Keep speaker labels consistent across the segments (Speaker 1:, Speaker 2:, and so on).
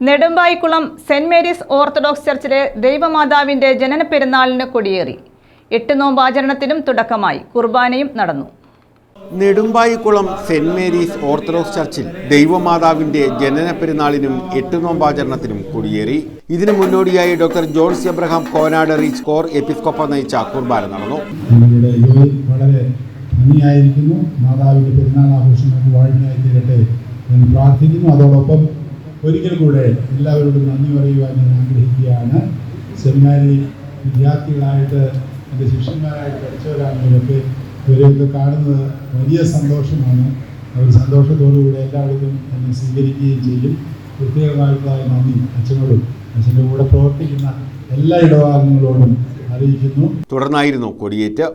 Speaker 1: Nedumbayikulam Saint Mary's Orthodox ചർച്ചിലെ ദൈവമാതാവിന്റെ ജനന പെരുന്നാളിന് കൊടിയേറി. എട്ട് നോമ്പാചരണത്തിനും തുടക്കമായി കുർബാനയും നടന്നു.
Speaker 2: നെടുമ്പായിക്കുളം സെന്റ് മേരീസ് ഓർത്തഡോക്സ് ചർച്ചിൽ ദൈവമാതാവിന്റെ ജനന പെരുന്നാളിനും എട്ട് നോമ്പാചരണത്തിനും കൊടിയേറി. ഇതിനു മുന്നോടിയായി ഡോക്ടർ ജോൺസ് എബ്രഹാം കോനാട് റീച്ച് കോർ എപ്പിസ്കോപ്പ നയിച്ച കുർബാന നടന്നു.
Speaker 3: വളരെ ഭംഗിയായിരിക്കുന്നു. മാതാവിന്റെ പെരുന്നാൾ ആഘോഷങ്ങൾക്ക് വാഴ്ചയായി തീരട്ടെ എന്ന് പ്രാർത്ഥിക്കുന്നു. അതോടൊപ്പം ഒരിക്കൽ കൂടെ എല്ലാവരോടും നന്ദി പറയുവാൻ ഞാൻ ആഗ്രഹിക്കുകയാണ്. സെമിനാരി വിദ്യാർത്ഥികളായിട്ട് എന്റെ ശിഷ്യന്മാരായിട്ട് പഠിച്ചവരാണെങ്കിലൊക്കെ ഇവരെയൊക്കെ കാണുന്നത് വലിയ സന്തോഷമാണ്. അവർ സന്തോഷത്തോടുകൂടി എല്ലാവർക്കും എന്നെ സ്വീകരിക്കുകയും ചെയ്യും. പ്രത്യേകമായിട്ടുള്ള നന്ദി അച്ഛനോടും അച്ഛന്റെ കൂടെ പ്രവർത്തിക്കുന്ന എല്ലാ ഇടപാടുകളോടും അറിയിക്കുന്നു.
Speaker 2: തുടർന്നായിരുന്നു കൊടിയേറ്റ്.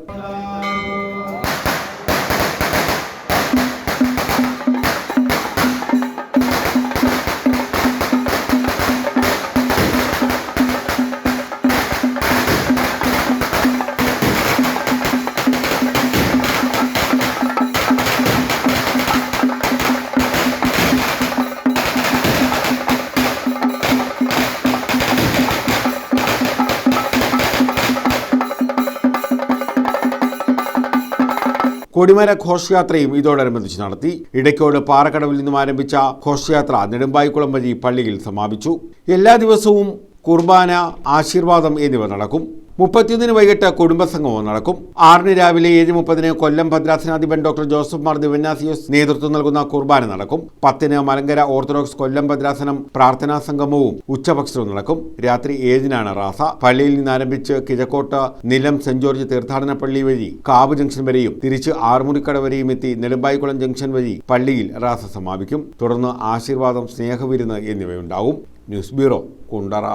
Speaker 2: കൊടിമര ഘോഷയാത്രയും ഇതോടനുബന്ധിച്ച് നടത്തി. ഇടയ്ക്കോട് പാറക്കടവിൽ നിന്നും ആരംഭിച്ച ഘോഷയാത്ര നെടുമ്പായിക്കുളം വഴി പള്ളിയിൽ സമാപിച്ചു. എല്ലാ ദിവസവും കുർബാന ആശീർവാദം എന്നിവ നടക്കും. മുപ്പത്തിയൊന്നിന് വൈകിട്ട് കുടുംബസംഗമം നടക്കും. ആറിന് രാവിലെ ഏഴ് മുപ്പതിന് കൊല്ലം ഭദ്രാസനാധിപൻ ഡോക്ടർ ജോസഫ് മാർ ദിവന്നാസിയോസ് നേതൃത്വം നൽകുന്ന കുർബാന നടക്കും. പത്തിന് മലങ്കര ഓർത്തഡോക്സ് കൊല്ലം ഭദ്രാസനം പ്രാർത്ഥനാ സംഗമവും ഉച്ചഭക്ഷണവും നടക്കും. രാത്രി ഏഴിനാണ് റാസ. പള്ളിയിൽ നിന്ന് ആരംഭിച്ച് കിഴക്കോട്ട് നിലം സെന്റ് ജോർജ് തീർത്ഥാടന പള്ളി വഴി കാവ് ജംഗ്ഷൻ വരെയും തിരിച്ച് ആറുമുറിക്കട വരെയും എത്തി നെടുമ്പായിക്കുളം ജംഗ്ഷൻ വഴി പള്ളിയിൽ റാസ സമാപിക്കും. തുടർന്ന് ആശീർവാദം സ്നേഹവിരുന്ന് എന്നിവയുണ്ടാവും. News bureau Kundara.